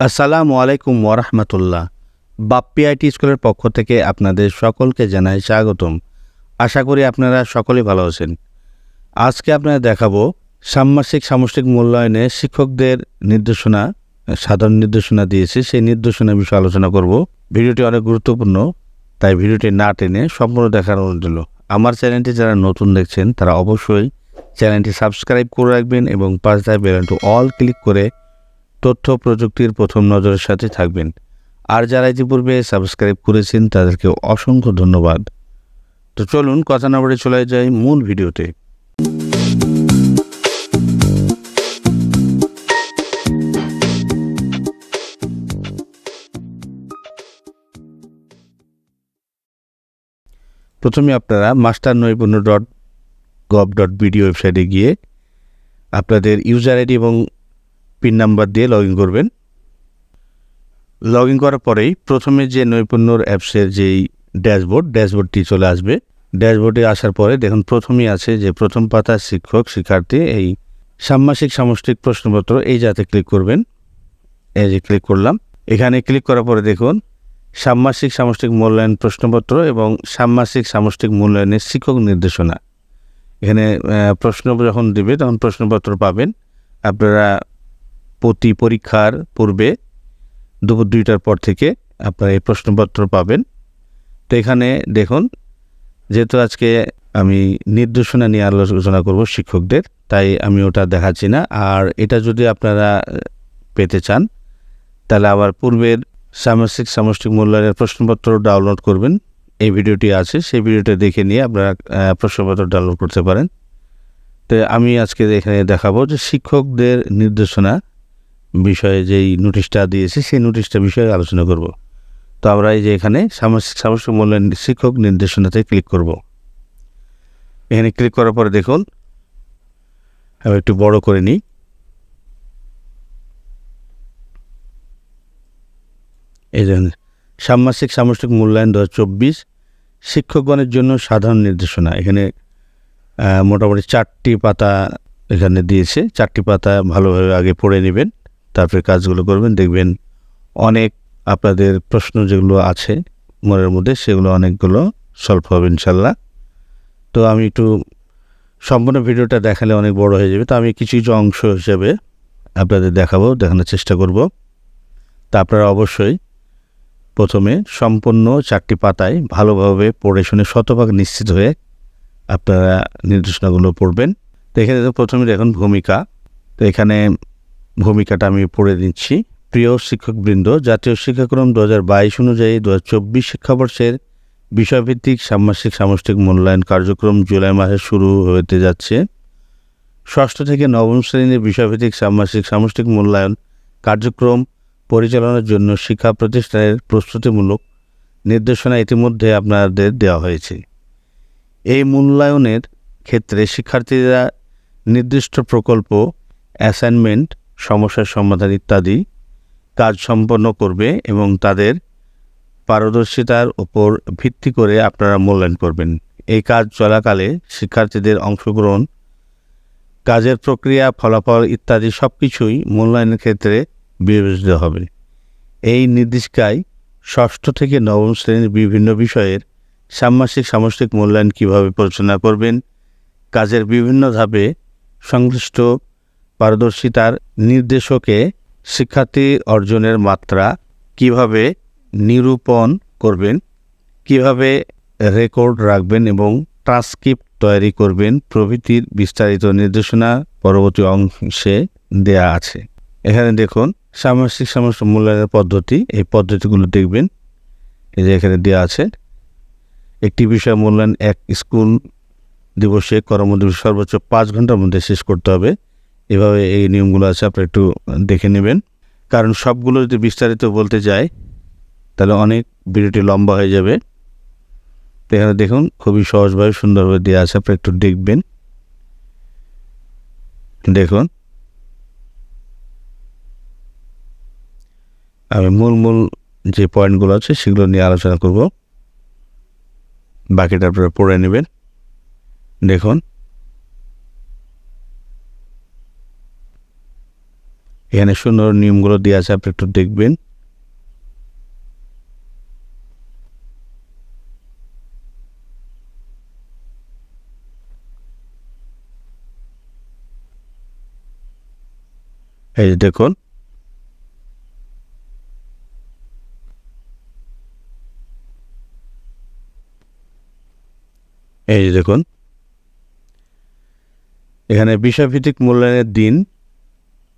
আসসালামু আলাইকুম ওরহমতুল্লাহ বাপ্পি আইটি স্কুলের পক্ষ থেকে আপনাদের সকলকে জানাই স্বাগতম। আশা করি আপনারা সকলেই ভালো আছেন। আজকে আপনারা দেখাবো ষান্মাসিক সামষ্টিক মূল্যায়নে শিক্ষকদের নির্দেশনা, সাধারণ নির্দেশনা দিয়েছে। সেই নির্দেশনা বিষয়ে আলোচনা করব। ভিডিওটি অনেক গুরুত্বপূর্ণ, তাই ভিডিওটি না টেনে সম্পূর্ণ দেখার অনুরোধ রইল। আমার চ্যানেলটি যারা নতুন দেখছেন, তারা অবশ্যই চ্যানেলটি সাবস্ক্রাইব করে রাখবেন এবং পাঁচ দায় বেলনটি অল ক্লিক করে তথ্য প্রযুক্তির প্রথম নজরের সাথে থাকবেন। আর যারা ইতিপূর্বে সাবস্ক্রাইব করেছেন, তাদেরকে অসংখ্য ধন্যবাদ। তো চলুন, কথা না বলে চলে যাই মূল ভিডিওতে। প্রথমে আপনারা মাস্টার নৈপুণ্য ডট গভ ডট বিডি ওয়েবসাইটে গিয়ে আপনাদের ইউজার আইডি এবং পিন নাম্বার দিয়ে লগ ইন করবেন। লগ ইন করার পরেই প্রথমে যে নৈপুণ্যর অ্যাপসের যেই ড্যাশবোর্ড, ড্যাশবোর্ডটি চলে আসবে। ড্যাশবোর্ডে আসার পরে দেখুন প্রথমেই আছে যে প্রথম পাতা শিক্ষক, শিক্ষার্থী, এই ষান্মাসিক সামষ্টিক প্রশ্নপত্র, এই যাতে ক্লিক করবেন, এই যে ক্লিক করলাম। এখানে ক্লিক করার পরে দেখুন ষান্মাসিক সামষ্টিক মূল্যায়ন প্রশ্নপত্র এবং ষান্মাসিক সামষ্টিক মূল্যায়নের শিক্ষক নির্দেশনা। এখানে প্রশ্ন যখন দিবে তখন প্রশ্নপত্র পাবেন। আপনারা প্রতি পরীক্ষার পূর্বে দুপুর দুইটার পর থেকে আপনারা এই প্রশ্নপত্র পাবেন। তো এখানে দেখুন, যেহেতু আজকে আমি নির্দেশনা নিয়ে আলোচনা করব শিক্ষকদের, তাই আমি ওটা দেখাচ্ছি না। আর এটা যদি আপনারা পেতে চান, তাহলে আবার পূর্বের সামষ্টিক সামষ্টিক মূল্যায়নের প্রশ্নপত্র ডাউনলোড করবেন। এই ভিডিওটি আছে, সেই ভিডিওটা দেখে নিয়ে আপনারা প্রশ্নপত্র ডাউনলোড করতে পারেন। তো আমি আজকে এখানে দেখাবো যে শিক্ষকদের নির্দেশনা বিষয়ে যেই নোটিশটা দিয়েছে, সেই নোটিশটা বিষয়ে আলোচনা করব। তো আমরা এই যে এখানে সামাজিক সামষ্টিক মূল্যায়ন শিক্ষক নির্দেশনাতে ক্লিক করব। এখানে ক্লিক করার পরে দেখুন, আমি একটু বড় করে নিই। এই যে ষান্মাসিক সামষ্টিক মূল্যায়ন দু চব্বিশ, শিক্ষকগণের জন্য সাধারণ নির্দেশনা। এখানে মোটামুটি চারটি পাতা এখানে দিয়েছে। চারটি পাতা ভালোভাবে আগে পড়ে নেবেন। তারপরে কাজগুলো করবেন, দেখবেন অনেক আপনাদের প্রশ্ন যেগুলো আছে মনের মধ্যে সেগুলো অনেকগুলো সলভ হবে ইনশাল্লাহ। তো আমি একটু সম্পূর্ণ ভিডিওটা দেখালে অনেক বড় হয়ে যাবে। তো আমি কিছু কিছু অংশ হিসেবে আপনাদের দেখাবো, দেখানোর চেষ্টা করব। তা আপনারা অবশ্যই প্রথমে সম্পূর্ণ চারটি পাতায় ভালোভাবে পড়ে শুনে শতভাগ নিশ্চিত হয়ে আপনারা নির্দেশনাগুলো পড়বেন। তো এখানে তো প্রথমে দেখুন ভূমিকা। তো এখানে ভূমিকাটা আমি পড়ে দিচ্ছি প্রিয় শিক্ষকবৃন্দ, জাতীয় শিক্ষাক্রম দু হাজার বাইশ অনুযায়ী দু হাজার চব্বিশ শিক্ষাবর্ষের বিষয়ভিত্তিক ষান্মাসিক সামষ্টিক মূল্যায়ন কার্যক্রম জুলাই মাসে শুরু হতে যাচ্ছে। ষষ্ঠ থেকে নবম শ্রেণির বিষয়ভিত্তিক ষান্মাসিক সামষ্টিক মূল্যায়ন কার্যক্রম পরিচালনার জন্য শিক্ষা প্রতিষ্ঠানের প্রস্তুতিমূলক নির্দেশনা ইতিমধ্যে আপনাদের দেওয়া হয়েছে। এই মূল্যায়নের ক্ষেত্রে শিক্ষার্থীরা নির্দিষ্ট প্রকল্প অ্যাসাইনমেন্ট সমস্যার সমাধান ইত্যাদি কাজ সম্পন্ন করবে এবং তাদের পারদর্শিতার উপর ভিত্তি করে আপনারা মূল্যায়ন করবেন। এই কাজ চলাকালে শিক্ষার্থীদের অংশগ্রহণ, কাজের প্রক্রিয়া, ফলাফল ইত্যাদি সব কিছুই মূল্যায়নের ক্ষেত্রে বিবেচিত হবে। এই নির্দেশিকায় ষষ্ঠ থেকে নবম শ্রেণির বিভিন্ন বিষয়ের ষান্মাসিক সামষ্টিক মূল্যায়ন কীভাবে পরিচালনা করবেন, কাজের বিভিন্ন ধাপে সংশ্লিষ্ট পারদর্শিতার নির্দেশকে শিক্ষার্থী অর্জনের মাত্রা কীভাবে নিরূপণ করবেন, কীভাবে রেকর্ড রাখবেন এবং ট্রান্সক্রিপ্ট তৈরি করবেন প্রভৃতির বিস্তারিত নির্দেশনা পরবর্তী অংশে দেয়া আছে। এখানে দেখুন সামাজিক সমস্ত মূল্যায়নের পদ্ধতি, এই পদ্ধতিগুলো দেখবেন। এই যে এখানে দেওয়া আছে, একটি বিষয় মূল্যায়ন এক স্কুল দিবসে কর্মদিবস সর্বোচ্চ পাঁচ ঘণ্টার মধ্যে শেষ করতে হবে। এভাবে এই নিয়মগুলো আছে, আপনারা একটু দেখে নেবেন। কারণ সবগুলো যদি বিস্তারিত বলতে যায় তাহলে অনেক ভিডিওটি লম্বা হয়ে যাবে। এখানে দেখুন, খুবই সহজভাবে, সুন্দরভাবে দেওয়া আছে, আপনারা একটু দেখবেন। দেখুন। আমি মূল মূল যে পয়েন্টগুলো আছে, সেগুলো নিয়ে আলোচনা করব। বাকিটা আপনারা পড়ে নেবেন। দেখুন। এখানে সুন্দর নিয়মগুলো দেওয়া আছে, আপনি একটু দেখবেন। এই দেখুন। এই দেখুন। এখানে বিষয়ভিত্তিক মূল্যায়নের দিন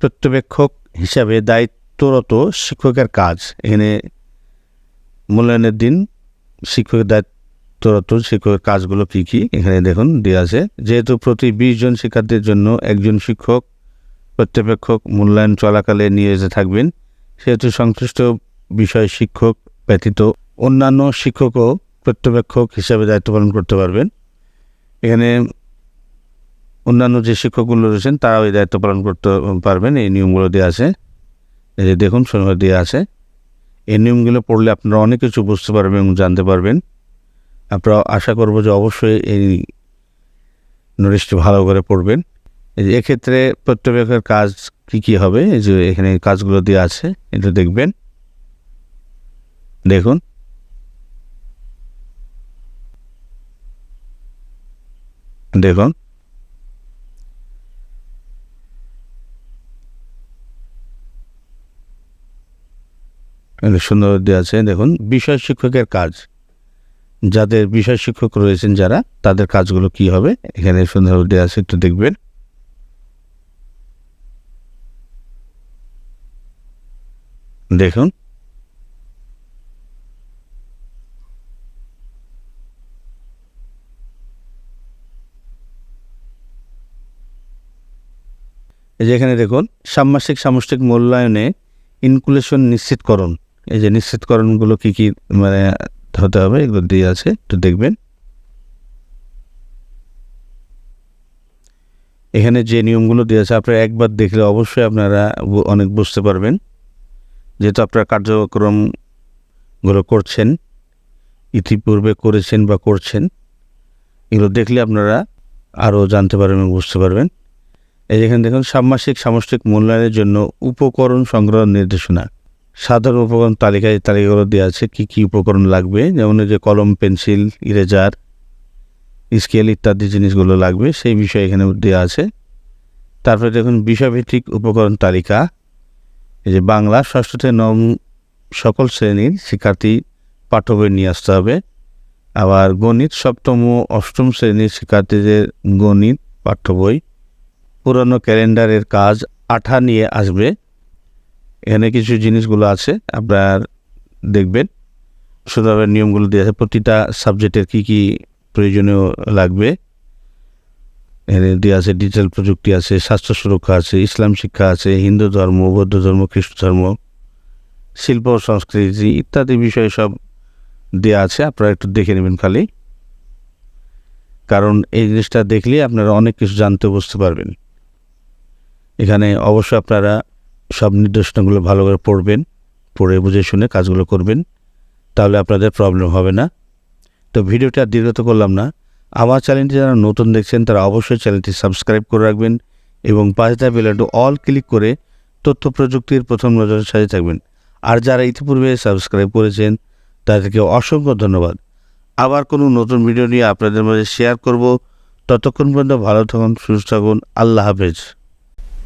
প্রত্যবেক্ষক হিসাবে দায়িত্বরত শিক্ষকের কাজ। এখানে মূল্যায়নের দিন শিক্ষকের দায়িত্বরত শিক্ষকের কাজগুলো কী কী? এখানে দেখুন দেওয়া আছে, যেহেতু প্রতি বিশ জন শিক্ষার্থীর জন্য একজন শিক্ষক প্রত্যবেক্ষক মূল্যায়ন চলাকালে নিয়োজিত থাকবেন, সেহেতু সংশ্লিষ্ট বিষয় শিক্ষক ব্যতীত অন্যান্য শিক্ষকও প্রত্যবেক্ষক হিসাবে দায়িত্ব পালন করতে পারবেন। এখানে অন্যান্য যে শিক্ষকগুলো রয়েছেন, তারাও এই দায়িত্ব পালন করতে পারবেন। এই নিয়মগুলো দেওয়া আছে। এই যে দেখুন সুন্দর দেওয়া আছে। এই নিয়মগুলো পড়লে আপনারা অনেক কিছু বুঝতে পারবেন এবং জানতে পারবেন। আপনারা আশা করব যে অবশ্যই এই নোটিশটি ভালো করে পড়বেন। এই যে এক্ষেত্রে প্রত্যবেক্ষের কাজ কী কী হবে? এই যে এখানে কাজগুলো দেওয়া আছে, এটা দেখবেন। দেখুন। দেখুন। সুন্দর দেওয়া আছে, দেখুন, বিষয় শিক্ষকের কাজ। যাদের বিষয় শিক্ষক রয়েছেন যারা, তাদের কাজগুলো কি হবে? এখানে সুন্দর দেওয়া আছে, একটু দেখবেন। দেখুন। এই যে এখানে দেখুন ষান্মাসিক সামষ্টিক মূল্যায়নে ইনকুলেশন নিশ্চিতকরণ। এই যে নিশ্চিতকরণগুলো কী কী মানে হতে হবে, এগুলো দিয়ে আছে, একটু দেখবেন। এখানে যে নিয়মগুলো দিয়ে আছে, আপনারা একবার দেখলে অবশ্যই আপনারা অনেক বুঝতে পারবেন। যেহেতু আপনারা কার্যক্রমগুলো করছেন, ইতিপূর্বে করেছেন বা করছেন, এগুলো দেখলে আপনারা আরও জানতে পারবেন বুঝতে পারবেন। এই যেখানে দেখুন ষান্মাসিক সামষ্টিক মূল্যায়নের জন্য উপকরণ সংগ্রহ নির্দেশনা। সাধারণ উপকরণ তালিকায় তালিকাগুলো দেওয়া আছে, কী কী উপকরণ লাগবে? যেমন যে কলম, পেন্সিল, ইরেজার, স্কেল ইত্যাদি জিনিসগুলো লাগবে, সেই বিষয়ে এখানে দেওয়া আছে। তারপরে দেখুন, বিষয়ভিত্তিক উপকরণ তালিকা। এই যে বাংলা ষষ্ঠ থেকে নবম সকল শ্রেণির শিক্ষার্থী পাঠ্য বই নিয়ে আসতে হবে। আবার গণিত সপ্তম ও অষ্টম শ্রেণির শিক্ষার্থীদের গণিত পাঠ্য বই। পুরনো ক্যালেন্ডারের কাজ আঠা নিয়ে আসবে। এখানে কিছু জিনিসগুলো আছে, আপনার দেখবেন। সুতরাং নিয়মগুলো দিয়ে আছে, প্রতিটা সাবজেক্টের কী কী প্রয়োজনীয় লাগবে। এখানে দেওয়া আছে, ডিজিটাল প্রযুক্তি আছে, স্বাস্থ্য সুরক্ষা আছে, ইসলাম শিক্ষা আছে, হিন্দু ধর্ম, বৌদ্ধ ধর্ম, খ্রিস্ট ধর্ম, শিল্প, সংস্কৃতি ইত্যাদি বিষয়ে সব দেওয়া আছে, আপনারা একটু দেখে নেবেন খালি। কারণ এই জিনিসটা দেখলে আপনারা অনেক কিছু জানতে বুঝতে পারবেন। এখানে অবশ্যই আপনারা সব নির্দেশনাগুলো ভালো করে পড়বেন, পড়ে বুঝে শুনে কাজগুলো করবেন, তাহলে আপনাদের প্রবলেম হবে না। তো ভিডিওটা আর দীর্ঘত করলাম না। আমার চ্যানেলটি যারা নতুন দেখছেন, তারা অবশ্যই চ্যানেলটি সাবস্ক্রাইব করে রাখবেন এবং পাঁচটা বেলাটো অল ক্লিক করে তথ্য প্রযুক্তির প্রথম নজরের সাথে থাকবেন। আর যারা ইতিপূর্বে সাবস্ক্রাইব করেছেন, তাদেরকে অসংখ্য ধন্যবাদ। আবার কোনো নতুন ভিডিও নিয়ে আপনাদের মাঝে শেয়ার করব। ততক্ষণ পর্যন্ত ভালো থাকুন, সুস্থ থাকুন, আল্লাহ হাফেজ।